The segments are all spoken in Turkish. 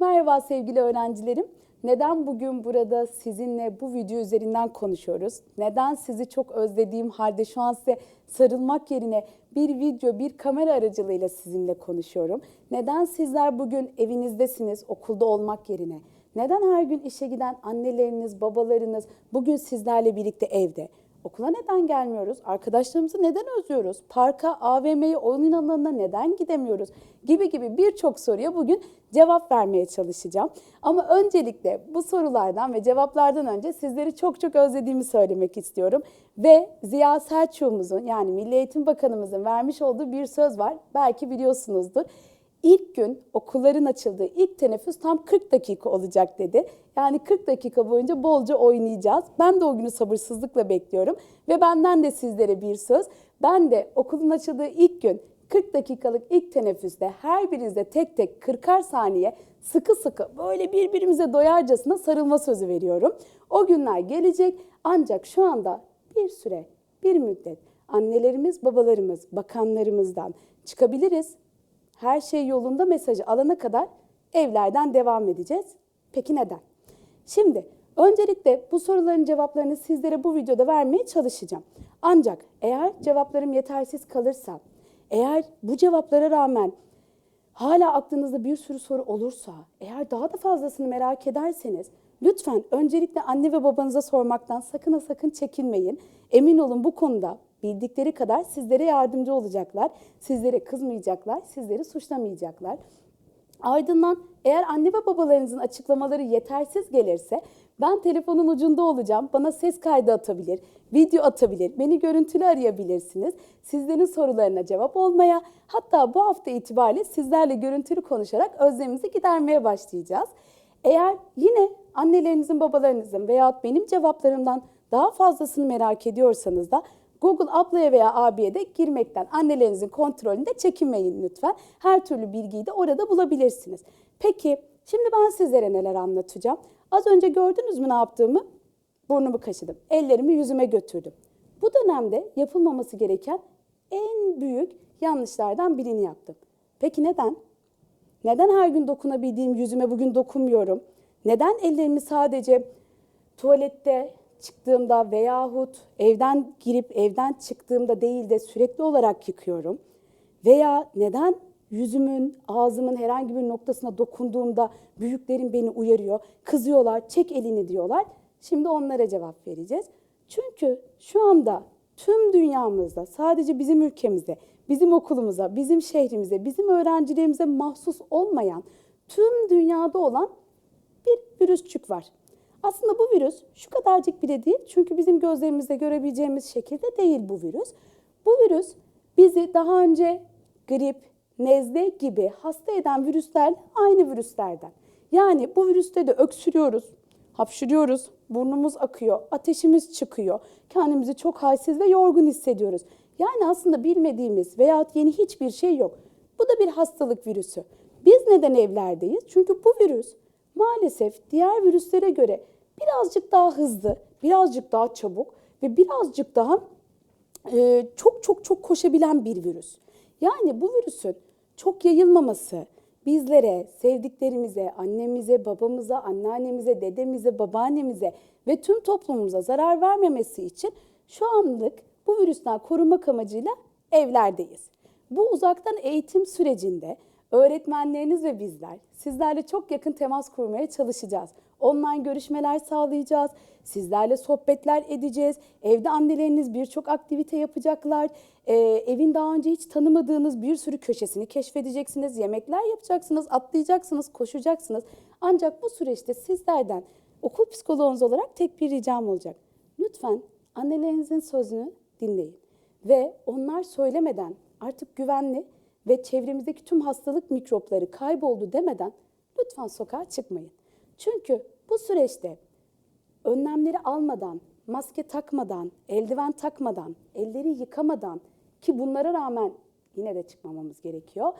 Merhaba sevgili öğrencilerim. Neden bugün burada sizinle bu video üzerinden konuşuyoruz? Neden sizi çok özlediğim halde şu an size sarılmak yerine bir video, bir kamera aracılığıyla sizinle konuşuyorum? Neden sizler bugün evinizdesiniz okulda olmak yerine? Neden her gün işe giden anneleriniz, babalarınız bugün sizlerle birlikte evde? Okula neden gelmiyoruz? Arkadaşlarımızı neden özlüyoruz? Parka, AVM'ye, oyun alanına neden gidemiyoruz? Gibi gibi birçok soruya bugün cevap vermeye çalışacağım. Ama öncelikle bu sorulardan ve cevaplardan önce sizleri çok çok özlediğimi söylemek istiyorum. Ve Ziya Selçuk'umuzun yani Milli Eğitim Bakanımızın vermiş olduğu bir söz var. Belki biliyorsunuzdur. İlk gün okulların açıldığı ilk teneffüs tam 40 dakika olacak dedi. Yani 40 dakika boyunca bolca oynayacağız. Ben de o günü sabırsızlıkla bekliyorum. Ve benden de sizlere bir söz. Ben de okulun açıldığı ilk gün 40 dakikalık ilk teneffüste her birinizde tek tek 40'ar saniye sıkı sıkı böyle birbirimize doyarcasına sarılma sözü veriyorum. O günler gelecek ancak şu anda bir süre, bir müddet annelerimiz, babalarımız, bakanlarımızdan çıkabiliriz her şey yolunda mesajı alana kadar evlerden devam edeceğiz. Peki neden? Şimdi öncelikle bu soruların cevaplarını sizlere bu videoda vermeye çalışacağım. Ancak eğer cevaplarım yetersiz kalırsa, eğer bu cevaplara rağmen hala aklınızda bir sürü soru olursa, eğer daha da fazlasını merak ederseniz lütfen öncelikle anne ve babanıza sormaktan sakın ha sakın çekinmeyin. Emin olun bu konuda bildikleri kadar sizlere yardımcı olacaklar. Sizlere kızmayacaklar, sizleri suçlamayacaklar. Ardından eğer anne ve babalarınızın açıklamaları yetersiz gelirse ben telefonun ucunda olacağım. Bana ses kaydı atabilir, video atabilir, beni görüntülü arayabilirsiniz. Sizlerin sorularına cevap olmaya, hatta bu hafta itibariyle sizlerle görüntülü konuşarak özlemimizi gidermeye başlayacağız. Eğer yine annelerinizin, babalarınızın veya benim cevaplarımdan daha fazlasını merak ediyorsanız da Google ablaya veya abiye de girmekten annelerinizin kontrolünde çekinmeyin lütfen. Her türlü bilgiyi de orada bulabilirsiniz. Peki şimdi ben sizlere neler anlatacağım? Az önce gördünüz mü ne yaptığımı? Burnumu kaşıdım. Ellerimi yüzüme götürdüm. Bu dönemde yapılmaması gereken en büyük yanlışlardan birini yaptım. Peki neden? Neden her gün dokunabildiğim yüzüme bugün dokunmuyorum? Neden ellerimi sadece tuvalette çıktığımda veyahut evden girip evden çıktığımda değil de sürekli olarak yıkıyorum? Veya neden yüzümün, ağzımın herhangi bir noktasına dokunduğumda büyüklerim beni uyarıyor, kızıyorlar, çek elini diyorlar. Şimdi onlara cevap vereceğiz. Çünkü şu anda tüm dünyamızda sadece bizim ülkemizde, bizim okulumuza, bizim şehrimize, bizim öğrencilerimize mahsus olmayan tüm dünyada olan bir virüsçük var. Aslında bu virüs şu kadarcık bile değil çünkü bizim gözlerimizle görebileceğimiz şekilde değil bu virüs. Bu virüs bizi daha önce grip, nezle gibi hasta eden virüsler aynı virüslerden. Yani bu virüste de öksürüyoruz, hapşırıyoruz, burnumuz akıyor, ateşimiz çıkıyor, kendimizi çok halsiz ve yorgun hissediyoruz. Yani aslında bilmediğimiz veya yeni hiçbir şey yok. Bu da bir hastalık virüsü. Biz neden evlerdeyiz? Çünkü bu virüs maalesef diğer virüslere göre birazcık daha hızlı, birazcık daha çabuk ve birazcık daha e, çok çok çok koşabilen bir virüs. Yani bu virüsün çok yayılmaması bizlere, sevdiklerimize, annemize, babamıza, anneannemize, dedemize, babaannemize ve tüm toplumumuza zarar vermemesi için şu anlık bu virüsten korumak amacıyla evlerdeyiz. Bu uzaktan eğitim sürecinde öğretmenleriniz ve bizler sizlerle çok yakın temas kurmaya çalışacağız. Online görüşmeler sağlayacağız. Sizlerle sohbetler edeceğiz. Evde anneleriniz birçok aktivite yapacaklar. Ee, evin daha önce hiç tanımadığınız bir sürü köşesini keşfedeceksiniz. Yemekler yapacaksınız, atlayacaksınız, koşacaksınız. Ancak bu süreçte sizlerden okul psikoloğunuz olarak tek bir ricam olacak. Lütfen annelerinizin sözünü dinleyin. Ve onlar söylemeden artık güvenli ve çevremizdeki tüm hastalık mikropları kayboldu demeden lütfen sokağa çıkmayın. Çünkü bu süreçte önlemleri almadan, maske takmadan, eldiven takmadan, elleri yıkamadan ki bunlara rağmen yine de çıkmamamız gerekiyor.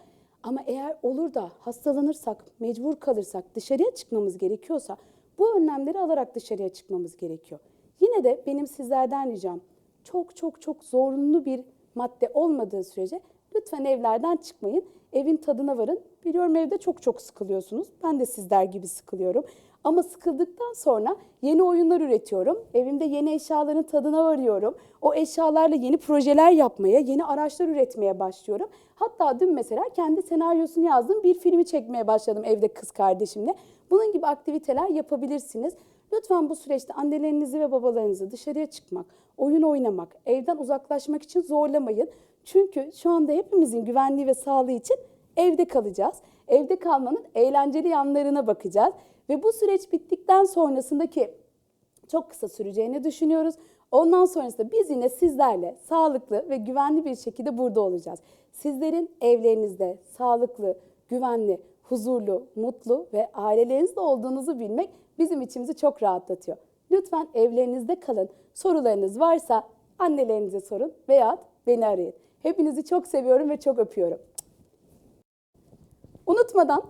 Ama eğer olur da hastalanırsak, mecbur kalırsak, dışarıya çıkmamız gerekiyorsa bu önlemleri alarak dışarıya çıkmamız gerekiyor. Yine de benim sizlerden ricam çok çok çok zorunlu bir madde olmadığı sürece lütfen evlerden çıkmayın. evin tadına varın. Biliyorum evde çok çok sıkılıyorsunuz. Ben de sizler gibi sıkılıyorum. Ama sıkıldıktan sonra yeni oyunlar üretiyorum. Evimde yeni eşyaların tadına varıyorum. O eşyalarla yeni projeler yapmaya, yeni araçlar üretmeye başlıyorum. Hatta dün mesela kendi senaryosunu yazdım. Bir filmi çekmeye başladım evde kız kardeşimle. Bunun gibi aktiviteler yapabilirsiniz. Lütfen bu süreçte annelerinizi ve babalarınızı dışarıya çıkmak, oyun oynamak, evden uzaklaşmak için zorlamayın. Çünkü şu anda hepimizin güvenliği ve sağlığı için evde kalacağız. Evde kalmanın eğlenceli yanlarına bakacağız. Ve bu süreç bittikten sonrasındaki çok kısa süreceğini düşünüyoruz. Ondan sonrasında biz yine sizlerle sağlıklı ve güvenli bir şekilde burada olacağız. Sizlerin evlerinizde sağlıklı, güvenli, huzurlu, mutlu ve ailelerinizde olduğunuzu bilmek bizim içimizi çok rahatlatıyor. Lütfen evlerinizde kalın. Sorularınız varsa annelerinize sorun veya beni arayın. Hepinizi çok seviyorum ve çok öpüyorum. Unutmadan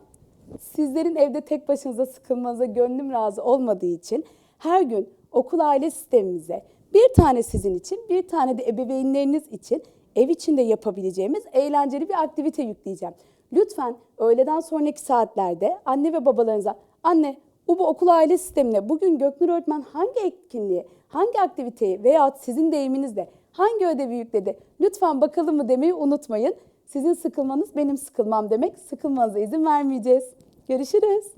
sizlerin evde tek başınıza sıkılmanıza gönlüm razı olmadığı için her gün okul aile sistemimize bir tane sizin için bir tane de ebeveynleriniz için ev içinde yapabileceğimiz eğlenceli bir aktivite yükleyeceğim. Lütfen öğleden sonraki saatlerde anne ve babalarınıza anne bu, bu okul aile sistemine bugün Göknur öğretmen hangi etkinliği, hangi aktiviteyi veya sizin deyiminizle hangi ödevi yükledi lütfen bakalım mı demeyi unutmayın. Sizin sıkılmanız benim sıkılmam demek. Sıkılmanıza izin vermeyeceğiz. Görüşürüz.